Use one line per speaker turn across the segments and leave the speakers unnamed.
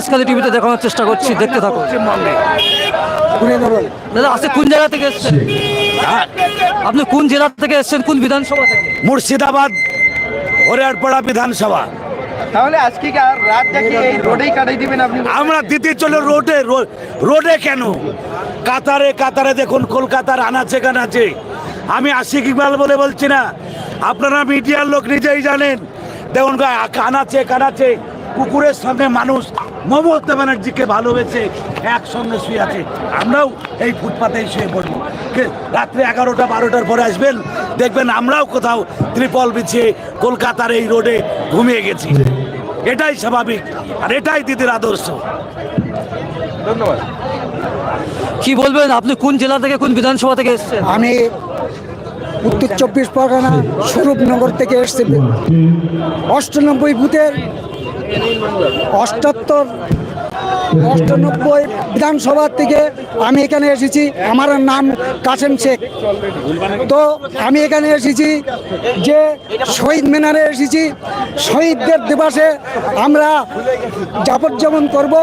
টিভিতে দেখানোর চেষ্টা করছি দেখতে থাকো। দাদা আজকে কোন জায়গা থেকে এসেছেন? আপনি কোন জেলা থেকে এসেছেন? কোন বিধানসভা থেকে?
মুর্শিদাবাদ হরিয়ারপাড়া বিধানসভা।
তাহলে আজকে কি আর রাত জাগিয়ে এই রোডেই কাটাই দিবেন আপনি?
আমরা দিতে চলে রোডে রোডে কেন? কাতারে কাতারে দেখুন কলকাতার আনাচে কানাচে। আমি আশিক ইকবাল বলে বলছি না আপনারা মিডিয়ার লোক নিজেই জানেন। দেখুন কানাচে কানাচে কুকুরের সামনে মানুষ মমতা ব্যানার্জিকে ভালোবেসে একসঙ্গে শুয়ে আছে। আমরাও এই ফুটপাতেই শুয়ে পড়ব। রাত্রে এগারোটা বারোটার পরে আসবেন? দেখবেন আমরাও কোথাও ত্রিপল বিছিয়ে কলকাতার এই রোডে ঘুমিয়ে গেছি। এটাই স্বাভাবিক আর এটাই দিদির আদর্শ।
ধন্যবাদ।
কি বলবেন? আপনি কোন জেলা থেকে কোন বিধানসভা থেকে এসেছেন?
আমি উত্তর চব্বিশ পরগনা স্বরূপনগর থেকে এসেছি। অষ্টানব্বই বুথের অষ্টাত্তর, অষ্টানব্বই বিধানসভার থেকে আমি এখানে এসেছি। আমার নাম কাসেম শেখ। তো আমি এখানে এসেছি যে শহীদ মিনারে এসেছি। শহীদদের দিবসে আমরা যাপজ্যাপন করব।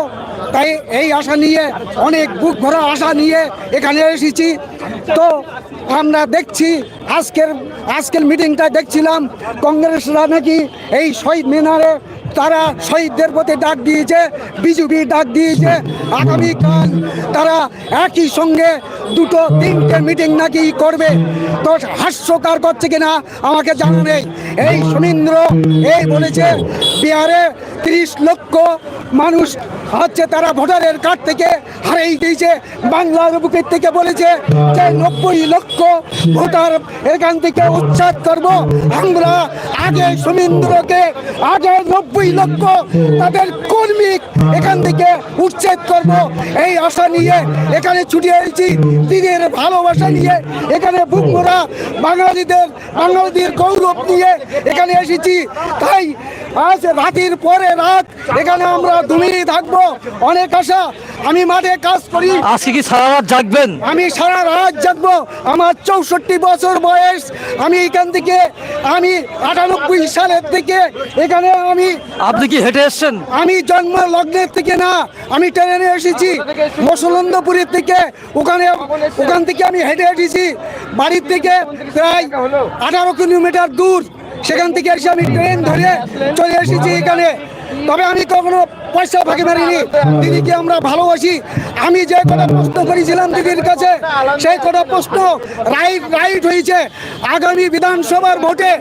তাই এই আশা নিয়ে, অনেক বুক ভরা আশা নিয়ে এখানে এসেছি। তো আমরা দেখছি, আজকের আজকের মিটিংটা দেখছিলাম, কংগ্রেসরা নাকি এই শহীদ মিনারে তারা শহীদদের প্রতি ডাক দিয়েছে, বিজেপি ডাক দিয়েছে। আগামীকাল তারা একই সঙ্গে দুটো, তিনটে মিটিং নাকি করবে। তো হাস্যকার করছে কিনা আমাকে জানা নেই। এই সমীন্দ্র এই বলেছে, বিহারে তিরিশ লক্ষ মানুষ হচ্ছে তারা ভোটারের কার্ড থেকে হারিয়ে দিয়েছে বাংলার বুকের থেকে বলেছে যে নব্বই লক্ষ ভোটার এখান থেকে উচ্ছেদ করব। আমরা আগে সমীন্দ্রকে আগে নব্বই লক্ষ তাদের কর্মী এখান থেকে উচ্ছেদ করব। এই আশা নিয়ে এখানে ছুটে এসেছি। দিনের ভালোবাসা নিয়ে এখানে বুকমোরা বাঙালিদের বাঙালিদের গৌরব নিয়ে এখানে এসেছি তাই আজ রাতের পরে রাত এখানে আমরা দুমিয়ে থাকব। অনেক আশা আমি মাঠে কাজ করি।
আজকে কি সারা রাত জাগবেন?
আমি সারা রাত জাগবো আমার চৌষট্টি বছর বয়স। আমি এখান থেকে আমি আটানব্বই সালের থেকে এখানে আমি
আপনি কি হেঁটে এসেছেন?
আমি জন্ম লগ্নের থেকে না আমি ট্রেনে এসেছি মুসলন্দপুরের থেকে। ওখানে ওখান থেকে আমি হেঁটে এসেছি। বাড়ির থেকে প্রায় আঠারো কিলোমিটার দূর। সেখান থেকে এসে আমি ট্রেন ধরে চলে এসেছি এখানে। তবে আমি কখনো পয়সা ফাঁকি মারিনি দিদিকে আমরা ভালোবাসি। আমি যে কটা প্রশ্ন করেছিলাম দিদির কাছে, সেই কটা প্রশ্ন রাইট রাইট হয়েছে। আগামী বিধানসভার ভোটে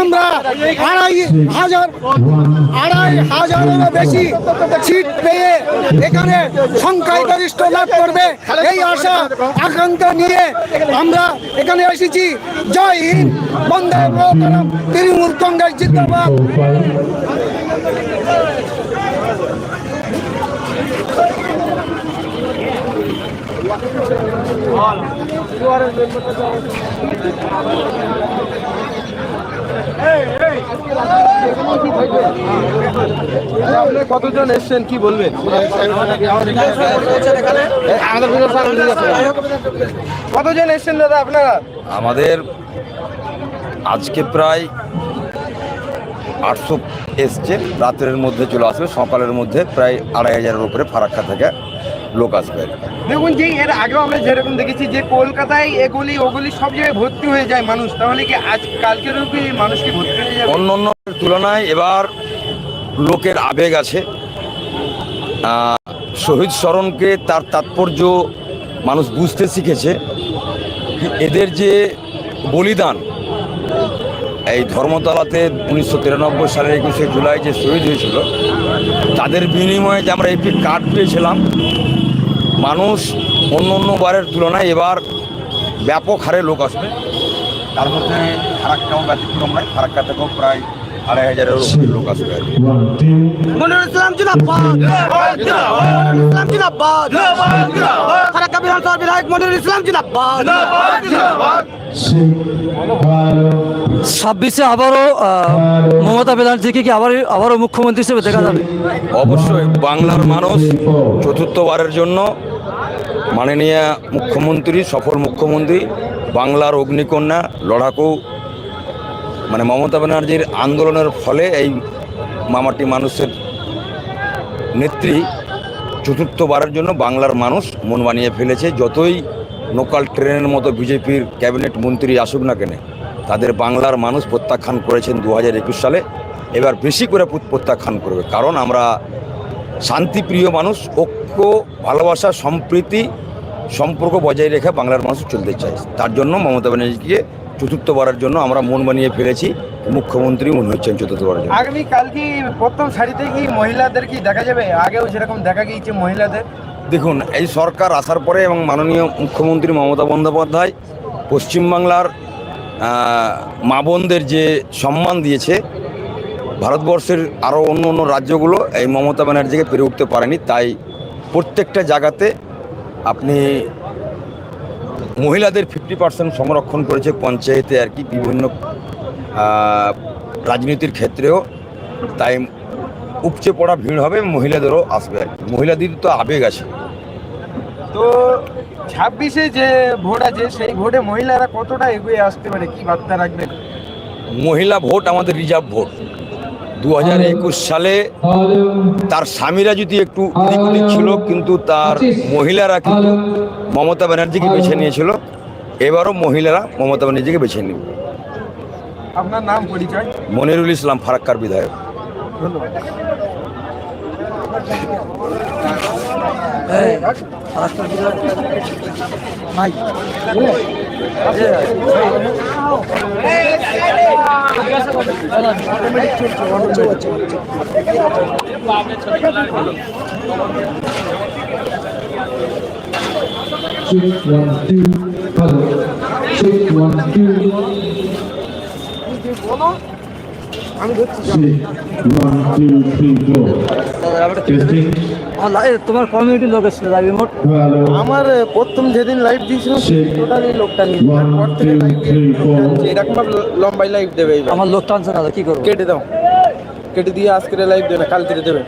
আমরা আড়াই হাজার আড়াই হাজারেরও বেশি সিট পেয়ে এখানে সংখ্যায় গরিষ্ঠ লাভ করবে। এই আশা, আকাঙ্ক্ষা নিয়ে আমরা এখানে এসেছি। জয় হিন্দ, বন্দে তৃণমূল কংগ্রেস, জিন্দাবাদ।
আপনি কতজন এসছেন, কি বলবেন? কতজন এসছেন দাদা আপনারা?
আমাদের আজকে প্রায় আটশো এসছে, রাতের মধ্যে চলে আসবে, সকালের মধ্যে প্রায় আড়াই হাজারের উপরে ফারাক্কা থেকে লোক আসবে।
দেখুন যে এর আগেও আমরা যেরকম দেখেছি যে কলকাতায় এগুলি ওগুলি সব জায়গায় ভর্তি হয়ে যায় মানুষ। তাহলে কি আজ কালকেরও কি মানুষ কি ভর্তি হয়ে যাবে?
অন্য অন্য তুলনায় এবার লোকের আবেগ আছে। শহীদ স্মরণকে তার তাৎপর্য মানুষ বুঝতে শিখেছে। এদের যে বলিদান এই ধর্মতলাতে উনিশশো তিরানব্বই সালের একুশে জুলাই যে শহীদ হয়েছিল তাদের বিনিময়ে যে আমরা একটি কার্ড পেয়েছিলাম মানুষ অন্য অন্য বারের তুলনায় এবার ব্যাপক হারে লোক আসবে। তার মধ্যে ফারাক্কাও ব্যতিক্রম নয় ফারাক্কা থেকেও প্রায় আড়াই হাজারের লোক আসবে। আর কি।
মনিরুল ইসলাম জিন্দাবাদ। ইসলাম জিন্দাবাদ। ফারাক্কা বিধানসভা বিধায়ক মনিরুল ইসলাম জিন্দাবাদ।
ছাব্বিশে আবারও মমতা ব্যানার্জিকে কি আবার আবারও মুখ্যমন্ত্রী হিসেবে দেখা যাবে?
অবশ্যই বাংলার মানুষ চতুর্থবারের জন্য মাননীয় মুখ্যমন্ত্রী, সফল মুখ্যমন্ত্রী, বাংলার অগ্নিকন্যা, লড়াকু মানে মমতা ব্যানার্জির আন্দোলনের ফলে এই মামাটি মানুষের নেত্রী চতুর্থবারের জন্য বাংলার মানুষ মন বানিয়ে ফেলেছে। যতই লোকাল ট্রেনের মতো বিজেপির ক্যাবিনেট মন্ত্রী আসুক না কেন, তাদের বাংলার মানুষ প্রত্যাখ্যান করেছেন দু হাজার একুশ সালে। এবার বেশি করে প্রত্যাখ্যান করবে। কারণ আমরা শান্তিপ্রিয় মানুষ ঐক্য ভালোবাসা সম্প্রীতি সম্পর্ক বজায় রেখে বাংলার মানুষ চলতে চায়। তার জন্য মমতা ব্যানার্জিকে চতুর্থবারের জন্য আমরা মন বানিয়ে ফেলেছি। মুখ্যমন্ত্রী মনে হচ্ছেন চতুর্থবারের জন্য।
আগামী কাল কি প্রথম সারিতে কি মহিলাদের কি দেখা যাবে? আগেও যেরকম দেখা গিয়েছে মহিলাদের।
দেখুন এই সরকার আসার পরে এবং মাননীয় মুখ্যমন্ত্রী মমতা বন্দ্যোপাধ্যায় পশ্চিমবাংলার মা বোনদের যে সম্মান দিয়েছে ভারতবর্ষের আরও অন্য অন্য রাজ্যগুলো এই মমতা ব্যানার্জিকে পেরে উঠতে পারেনি। তাই প্রত্যেকটা জায়গাতে আপনি মহিলাদের ফিফটি পার্সেন্ট সংরক্ষণ করেছে পঞ্চায়েতে আর কি বিভিন্ন রাজনীতির ক্ষেত্রেও। তাই উপচে পড়া ভিড় হবে মহিলাদেরও আসবে আর কি। মহিলাদের তো আবেগ আছে।
তো ছাব্বিশে যে ভোট আছে সেই ভোটে মহিলারা কতটা এগিয়ে আসতে পারে? কি বার্তা রাখবেন?
মহিলা ভোট আমাদের রিজার্ভ ভোট। দু হাজার একুশ সালে তার স্বামীরা যদি একটু ছিল কিন্তু তার মহিলারা কিন্তু মমতা ব্যানার্জিকে বেছে নিয়েছিল। এবারও মহিলারা মমতা ব্যানার্জিকে বেছে নেবে।
আপনার নাম পরিচয়?
মনিরুল ইসলাম ফারাক্কার বিধায়ক।
ধন্যবাদ
Check one, two, hello. Check one, two.
তোমার কমিউনিটি লোক এসেছিল লাইভ রিমোট
আমার প্রথম যেদিন লাইভ দিয়েছিল. টোটালি লোকটা নিয়ে. এরকম লম্বাই লাইভ দেবে
আমার লোক টানছে না কি করব?
কেটে দাও। কেটে দিয়ে আজকে লাইভ দেবে কাল কালকে দেবে।